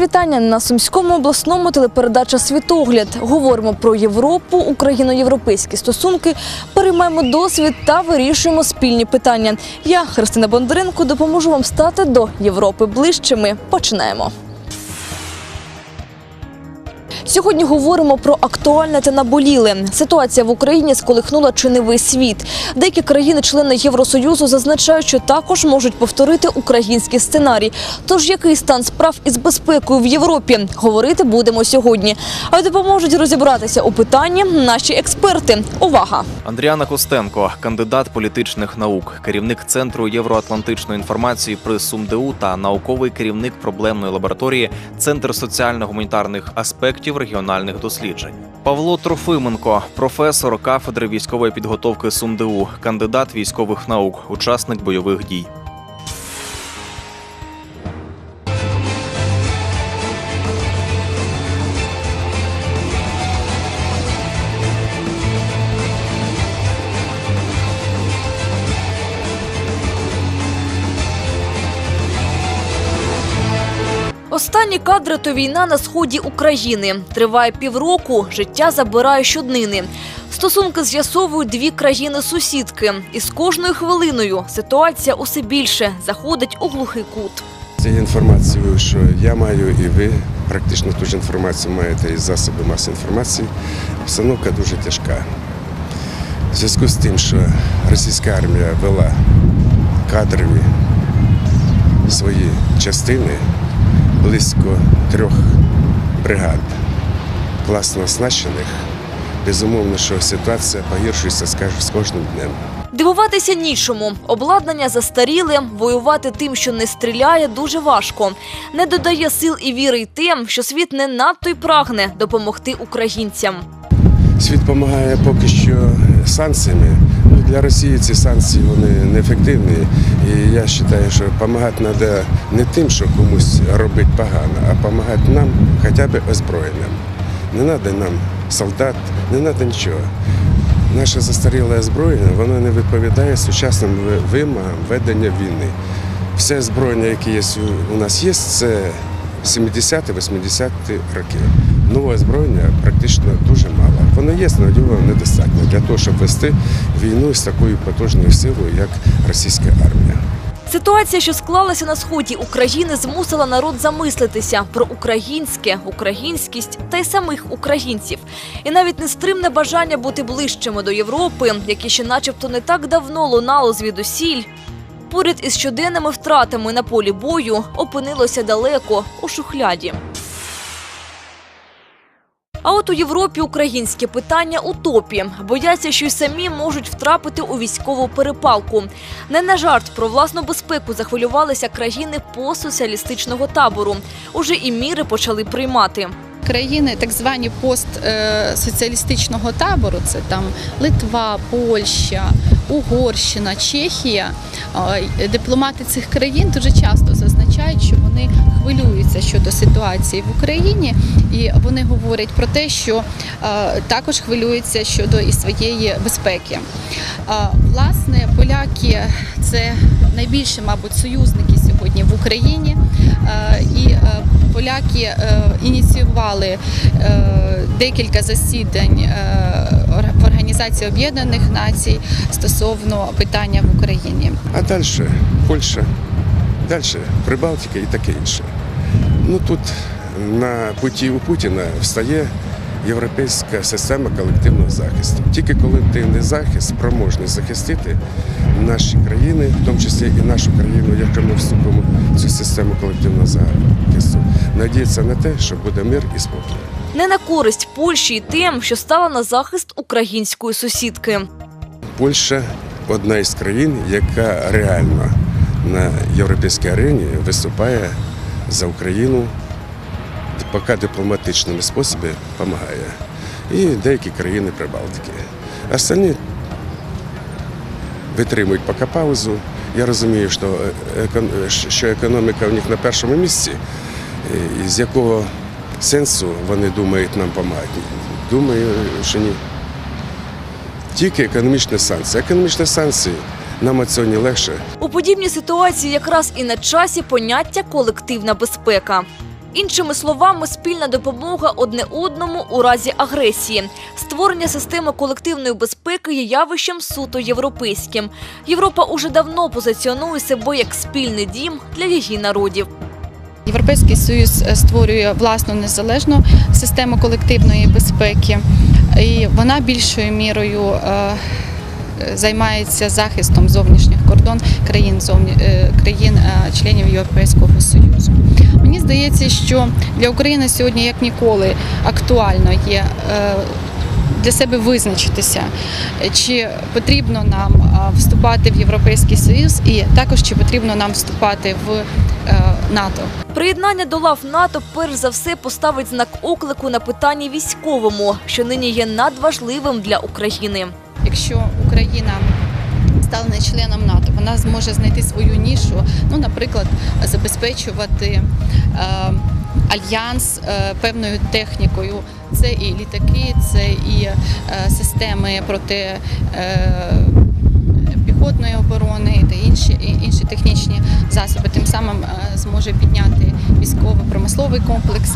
вітання на сумському обласному телепередача Світогляд. Говоримо про Європу, україно-європейські стосунки, переймаємо досвід та вирішуємо спільні питання. Я, Христина Бондаренко, допоможу вам стати до Європи ближчими. Починаємо. Сьогодні говоримо про актуальне та наболіле. Ситуація в Україні сколихнула чи не весь світ. Деякі країни-члени Євросоюзу зазначають, що також можуть повторити український сценарій. Тож який стан справ із безпекою в Європі? Говорити будемо сьогодні. А допоможуть розібратися у питанні наші експерти. Увага! Андріана Костенко, кандидат політичних наук, керівник центру євроатлантичної інформації при СумДУ та науковий керівник проблемної лабораторії Центр соціально-гуманітарних аспектів регіональних досліджень. Павло Трофименко, професор кафедри військової підготовки СумДУ, кандидат військових наук, учасник бойових дій. Останні кадри то війна на сході України. Триває півроку, життя забирає щоднини. Стосунки з'ясовують дві країни-сусідки. І з кожною хвилиною ситуація усе більше заходить у глухий кут. Це інформацію, що я маю, і ви практично ту ж інформацію маєте із засобів масової інформації. Обстановка дуже тяжка. В зв'язку з тим, що російська армія вела кадрові свої частини близько трьох бригад класно оснащених, безумовно, що ситуація погіршується з каж- з кожним днем. Дивуватися нічому. Обладнання застаріле, воювати тим, що не стріляє, дуже важко. Не додає сил і віри й тим, що світ не надто й прагне допомогти українцям. Світ допомагає поки що санкціями. Для Росії ці санкції вони неефективні. І я вважаю, що допомагати треба не тим, що комусь робить погано, а допомагати нам хоча б озброєнням. Не треба нам солдат, не треба нічого. Наше застаріле озброєння воно не відповідає сучасним вимогам ведення війни. Все озброєння, яке є у- нас є, це 70-80-ті роки. Нове озброєння практично дуже мало. Воно є, але його недостатньо для того, щоб вести війну з такою потужною силою, як російська армія. Ситуація, що склалася на сході України, змусила народ замислитися про українське, українськість та й самих українців. І навіть нестримне бажання бути ближчими до Європи, яке ще начебто не так давно лунало звідусіль, поряд із щоденними втратами на полі бою опинилося далеко у шухляді. А от у Європі українське питання у топі. Бояться, що й самі можуть втрапити у військову перепалку. Не на жарт про власну безпеку захвилювалися країни постсоціалістичного табору. Уже і міри почали приймати. країни, так звані постсоціалістичного табору, це там Литва, Польща, Угорщина, Чехія. е, Дипломати цих країн дуже часто зазначають, що вони хвилюються щодо ситуації в Україні, і вони говорять про те, що е, також хвилюються щодо і своєї безпеки. Е, Власне, поляки це найбільші, мабуть, союзники сьогодні в Україні. Е, І поляки ініціювали декілька засідань в Організації Об'єднаних Націй стосовно питання в Україні. А далі Польща, далі Прибалтика і таке інше. Ну тут на путі у Путіна встає європейська система колективного захисту. Тільки колективний захист спроможний захистити наші країни, в тому числі і нашу країну, якщо ми вступимо в цю систему колективного захисту, надіється на те, що буде мир і спокій. Не на користь Польщі й тим, що стала на захист української сусідки. Польща одна із країн, яка реально на європейській арені виступає за Україну, поки дипломатичними способами допомагає. І деякі країни Прибалтики. Остальні витримують поки паузу. Я розумію, що, е, що економіка у них на першому місці, з якого сенсу вони думають нам допомагати. Думаю, що ні. Тільки економічні санкції. Економічні санкції нам від цього не легше. У подібній ситуації якраз і на часі поняття колективна безпека. Іншими словами, спільна допомога одне одному у разі агресії. Створення системи колективної безпеки є явищем суто європейським. Європа уже давно позиціонує себе як спільний дім для її народів. Європейський союз е, створює власну незалежну систему колективної безпеки, і вона більшою мірою е, займається захистом зовнішніх кордон країн зовні е, країн е, членів Європейського союзу. Мені здається, що для України сьогодні як ніколи актуально є. е, Для себе визначитися, чи потрібно нам вступати в Європейський Союз, і також чи потрібно нам вступати в НАТО. Приєднання до лав НАТО перш за все поставить знак оклику на питанні військовому, що нині є надважливим для України. Якщо Україна стане членом НАТО, вона зможе знайти свою нішу, ну, наприклад, забезпечувати е, альянс е, певною технікою. Це і літаки, це і е, системи проти е, піхотної оборони та інші, і інші технічні засоби. Тим самим зможе підняти військово-промисловий комплекс.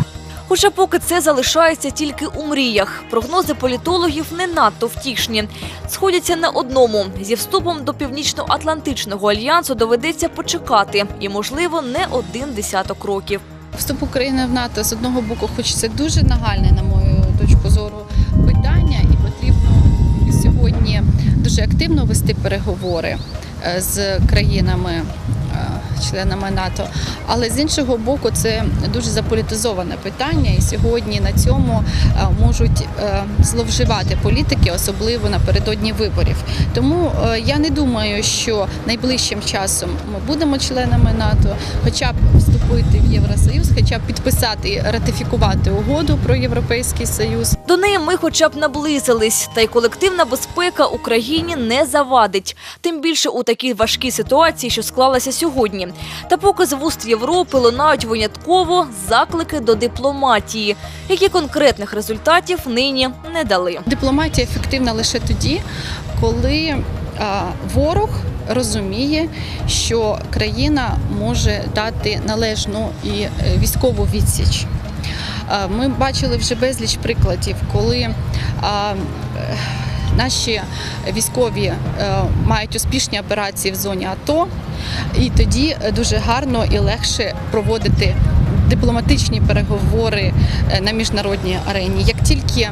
Хоча поки це залишається тільки у мріях. Прогнози політологів не надто втішні. Сходяться на одному: зі вступом до Північно-Атлантичного альянсу доведеться почекати, і, можливо, не один десяток років. Вступ України в НАТО з одного боку, хоч це дуже нагальне, на мою точку зору, питання, і потрібно сьогодні дуже активно вести переговори е, з країнами. Членами НАТО, але з іншого боку, це дуже заполітизоване питання, і сьогодні на цьому е, можуть е, зловживати політики, особливо напередодні виборів. Тому е, я не думаю, що найближчим часом ми будемо членами НАТО, хоча б вступити в Євросоюз, хоча б підписати і ратифікувати угоду про європейський союз. До неї ми хоча б наблизились, та й колективна безпека Україні не завадить. Тим більше у такій важкій ситуації, що склалася сьогодні. Та поки з вуст Європи лунають винятково заклики до дипломатії, які конкретних результатів нині не дали. Дипломатія ефективна лише тоді, коли а, ворог розуміє, що країна може дати належну і е, військову відсіч. Ми бачили вже безліч прикладів, коли е, наші військові е, мають успішні операції в зоні АТО, і тоді е, дуже гарно і легше проводити дипломатичні переговори е, на міжнародній арені. Як тільки е,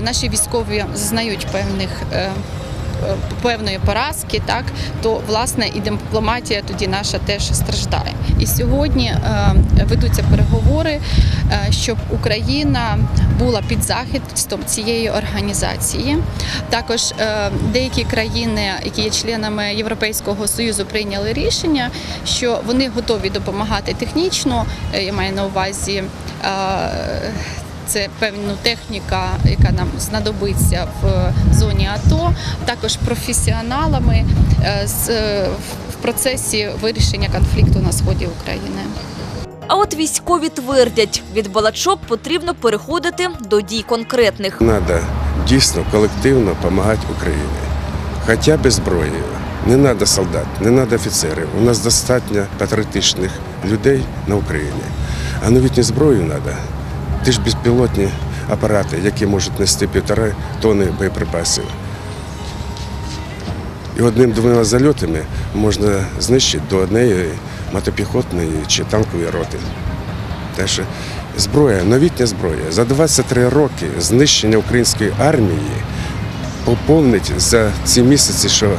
наші військові зазнають певних е, е, певної поразки, так то власне і дипломатія тоді наша теж страждає. І сьогодні е, ведуться переговори, е, щоб Україна була під захистом цієї організації. Також е, деякі країни, які є членами Європейського союзу, прийняли рішення, що вони готові допомагати технічно. Я маю на увазі. Е, це певна техніка, яка нам знадобиться в зоні АТО, також професіоналами е, з в процесі вирішення конфлікту на сході України. А от військові твердять, від балачок потрібно переходити до дій конкретних. Треба дійсно колективно допомагати Україні. Хоча б зброєю. Не треба солдат, не треба офіцерів. У нас достатньо патріотичних людей на Україні. А новітню зброю треба. Ти ж безпілотні апарати, які можуть нести півтора тонни боєприпасів. І одним-двома зальотами можна знищити до однієї мотопіхотної чи танкової роти. Так що зброя, новітня зброя. За 23 роки знищення української армії поповнить за ці місяці, що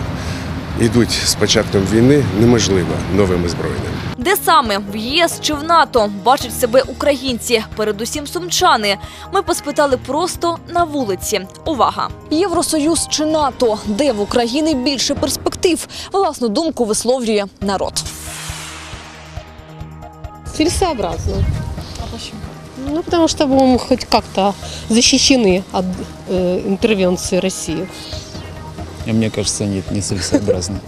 йдуть з початком війни, неможливо новими зброями. Де саме в ЄС чи в НАТО бачать себе українці, передусім сумчани. Ми поспитали просто на вулиці. Увага! Євросоюз чи НАТО? Де в Україні більше перспектив? Власну думку висловлює народ. Целесообразно. Ну, потому что будем хоть как-то защищены от э, интервенции России. А мне кажется, нет, нецелесообразно.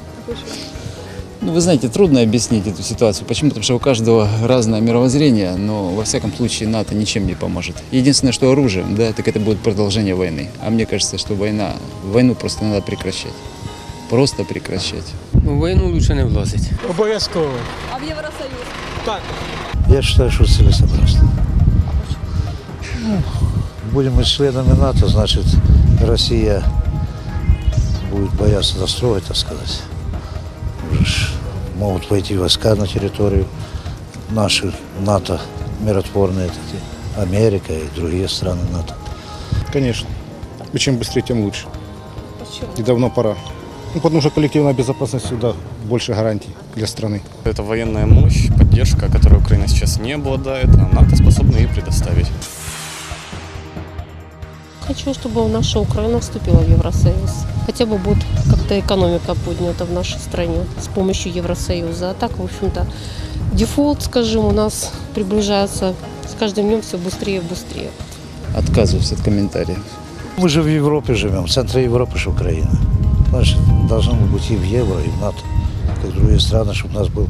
Ну, вы знаете, трудно объяснить эту ситуацию. Почему? Потому что у каждого разное мировоззрение, но во всяком случае НАТО ничем не поможет. Единственное, что оружием, да, так это будет продолжение войны. А мне кажется, что война, войну просто надо прекращать. Просто прекращать. У війну лучше не влазить. Обов'язково. А в Євросоюз? Так. Я считаю, что целесообразно. Ну, будем мы членами НАТО, значит, Россия будет бояться достроить, так сказать. Могут войти войска на территорию наши НАТО миротворные, Америка и другие страны НАТО. Конечно. И чем быстрее, тем лучше. И давно пора. Ну, потому что коллективная безопасность сюда больше гарантий для страны. Это военная мощь, поддержка, которой Украина сейчас не обладает, а НАТО способна ей предоставить. Хочу, чтобы наша Украина вступила в Евросоюз. Хотя бы будет как-то экономика поднята в нашей стране с помощью Евросоюза. А так, в общем-то, дефолт, скажем, у нас приближается с каждым днем все быстрее и быстрее. Отказываюсь от комментариев. Мы же в Европе живем, в центре Европы же Украина. Значит, должно быть и в евро, и в НАТО, как другие страны, чтобы у нас был,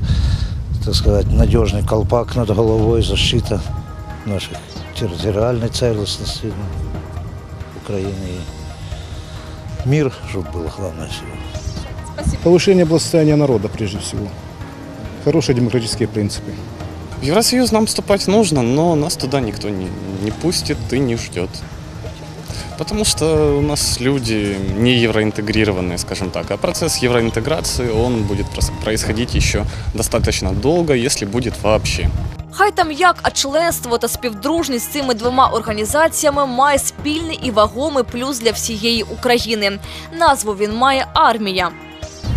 так сказать, надежный колпак над головой, защита наших территориальной целостности ну, Украины. И мир, чтобы был главное всего. Повышение благосостояния народа, прежде всего. Хорошие демократические принципы. В Евросоюз нам вступать нужно, но нас туда никто не, не пустит и не ждет. Потому что у нас люди не евроинтегрированные, скажем так. А процесс евроинтеграции, он будет происходить еще достаточно долго, если будет вообще. Хай там як, а членство та співдружність з цими двома організаціями має спільний і вагомий плюс для всієї України. Назву він має армія.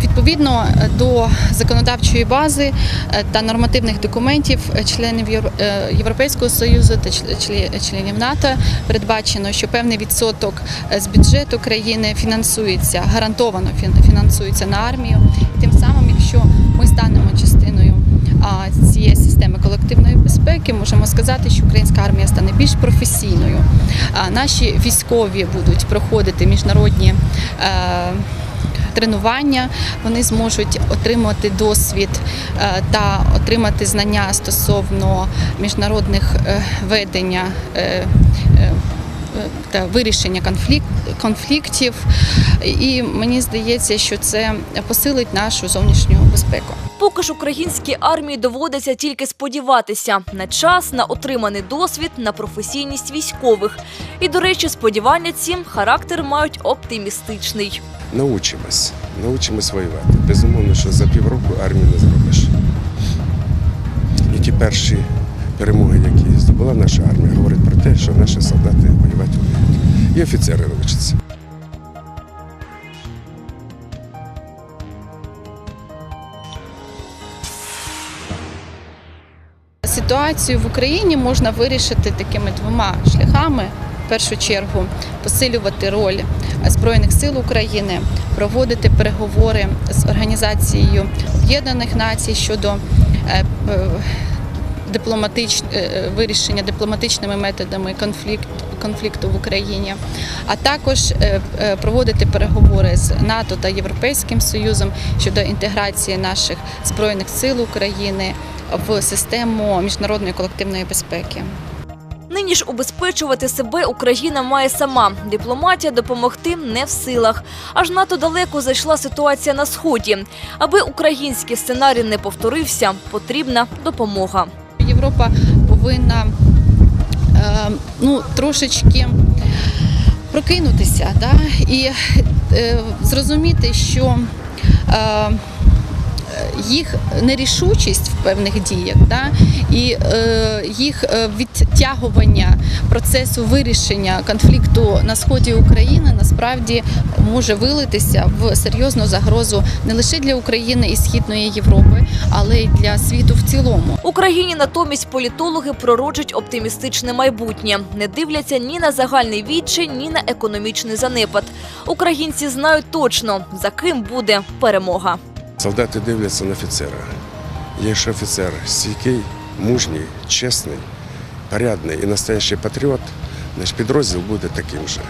Відповідно до законодавчої бази е, та нормативних документів е, членів е, Європейського союзу та чле- чле- членів НАТО передбачено, що певний відсоток е, з бюджету країни фінансується гарантовано фін- фінансується на армію. Тим самим, якщо ми станемо частиною цієї системи колективної безпеки, можемо сказати, що українська армія стане більш професійною. Наші військові будуть проходити міжнародні. е, тренування, вони зможуть отримати досвід е, та отримати знання стосовно міжнародних е, ведення та вирішення конфліктів. І мені здається, що це посилить нашу зовнішню безпеку. Поки ж українській армії доводиться тільки сподіватися на час, на отриманий досвід, на професійність військових. І, до речі, сподівання ці характер мають оптимістичний. Научимось, научимось воювати. Безумовно, що за півроку армію не зробиш. І ті перші перемоги, які здобула наша армія, говорять про те, що наші солдати воювати вміють. І офіцери навчаться. Ситуацію в Україні можна вирішити такими двома шляхами. В першу чергу посилювати роль Збройних сил України, проводити переговори з Організацією Об'єднаних Націй щодо е, е, дипломатич... е, вирішення дипломатичними методами конфлікт... конфлікту в Україні, а також проводити переговори з НАТО та Європейським Союзом щодо інтеграції наших збройних сил України в систему міжнародної колективної безпеки. Нині ж убезпечувати себе Україна має сама. Дипломатія допомогти не в силах. Аж надто далеко зайшла ситуація на сході. Аби український сценарій не повторився, потрібна допомога. Європа повинна е, ну, трошечки прокинутися да? і е, зрозуміти, що е, їх нерішучість в певних діях да? і е, їх е, відтягування процесу вирішення конфлікту на сході України насправді може вилитися в серйозну загрозу не лише для України і Східної Європи, але й для світу в цілому. Україні натомість політологи пророчать оптимістичне майбутнє. Не дивляться ні на загальний відчай, ні на економічний занепад. Українці знають точно за ким буде перемога. Солдати дивляться на офіцера. Якщо офіцер стійкий, мужній, чесний, порядний і настоящий патріот, наш підрозділ буде таким же.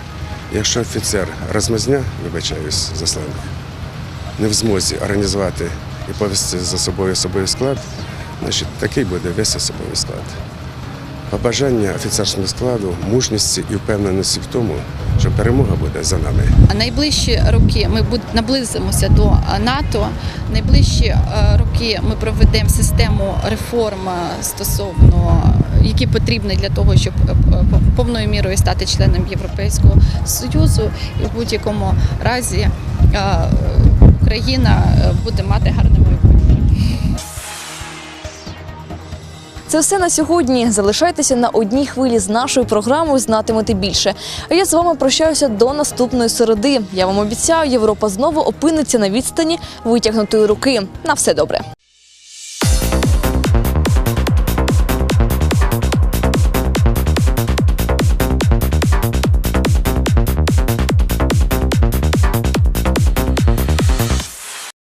Якщо офіцер розмазня, вибачаюсь за сленг, не в змозі організувати і повести за собою особовий склад, значить такий буде весь особовий склад. Побажання офіцерському складу, мужності і впевненості в тому, що перемога буде за нами. Найближчі роки ми наблизимося до е, НАТО. Найближчі е, роки ми проведемо систему реформ е, стосовно які потрібні для того, щоб повною мірою стати членом Європейського союзу. І в будь-якому разі Україна буде мати Це все на сьогодні. Залишайтеся на одній хвилі з нашою програмою Знатимете більше. А я з вами прощаюся до наступної середи. Я вам обіцяю, Європа знову опиниться на відстані витягнутої руки. На все добре.